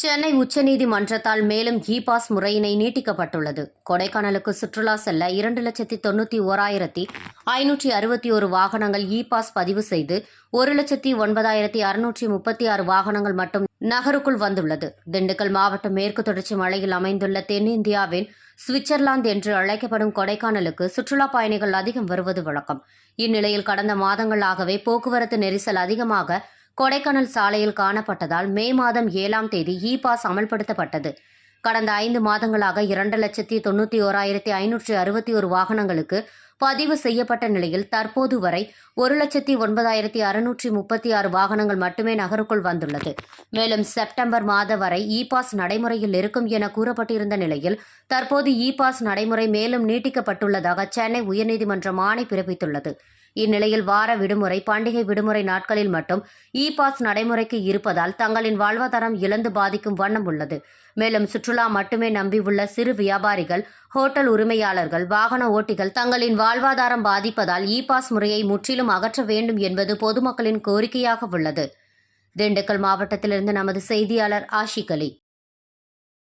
சென்னை உச்சநீதிமன்றத்தால் மேலும் e pass முறையினை நீட்டிக்கப்பட்டுள்ளது. கொடைக்கானலுக்கு சுற்றுலா செல்ல இரண்டு லட்சத்தி தொண்ணூற்றி ஓராயிரத்தி ஐநூற்றி அறுபத்தி ஒரு வாகனங்கள் இ பாஸ் பதிவு செய்து ஒரு லட்சத்தி ஒன்பதாயிரத்தி அறுநூற்றி முப்பத்தி ஆறு வாகனங்கள் மட்டும் நகருக்குள் வந்துள்ளது. திண்டுக்கல் மாவட்டம் மேற்கு தொடர்ச்சி மலையில் அமைந்துள்ள தென்னிந்தியாவின் சுவிட்சர்லாந்து என்று அழைக்கப்படும் கொடைக்கானலுக்கு சுற்றுலா பயணிகள் அதிகம் வருவது வழக்கம். இந்நிலையில் கடந்த மாதங்களாகவே போக்குவரத்து நெரிசல் அதிகமாக கொடைக்கானல் சாலையில் காணப்பட்டதால் மே மாதம் ஏழாம் தேதி இ பாஸ் அமல்படுத்தப்பட்டது. கடந்த ஐந்து மாதங்களாக இரண்டு லட்சத்தி தொண்ணூற்றி ஓராயிரத்தி ஐநூற்றி அறுபத்தி ஒரு வாகனங்களுக்கு பதிவு செய்யப்பட்ட நிலையில் தற்போது வரை ஒரு லட்சத்தி ஒன்பதாயிரத்தி அறுநூற்றி முப்பத்தி ஆறு வாகனங்கள் மட்டுமே நகருக்குள் வந்துள்ளது. மேலும் செப்டம்பர் மாத வரை இ பாஸ் நடைமுறையில் இருக்கும் என கூறப்பட்டிருந்த நிலையில் தற்போது இ பாஸ் நடைமுறை மேலும் நீட்டிக்கப்பட்டுள்ளதாக சென்னை உயர்நீதிமன்றம் ஆணை பிறப்பித்துள்ளது. இந்நிலையில் வார விடுமுறை பண்டிகை விடுமுறை நாட்களில் மட்டும் இ பாஸ் நடைமுறைக்கு இருப்பதால் தங்களின் வாழ்வாதாரம் இழந்து பாதிக்கும் வண்ணம் உள்ளது. மேலும் சுற்றுலா மட்டுமே நம்பியுள்ள சிறு வியாபாரிகள் ஹோட்டல் உரிமையாளர்கள் வாகன ஓட்டிகள் தங்களின் வாழ்வாதாரம் பாதிப்பதால் இ பாஸ் முறையை முற்றிலும் அகற்ற வேண்டும் என்பது பொதுமக்களின் கோரிக்கையாக உள்ளது. திண்டுக்கல் மாவட்டத்திலிருந்து நமது செய்தியாளர் ஆஷிக் அலி.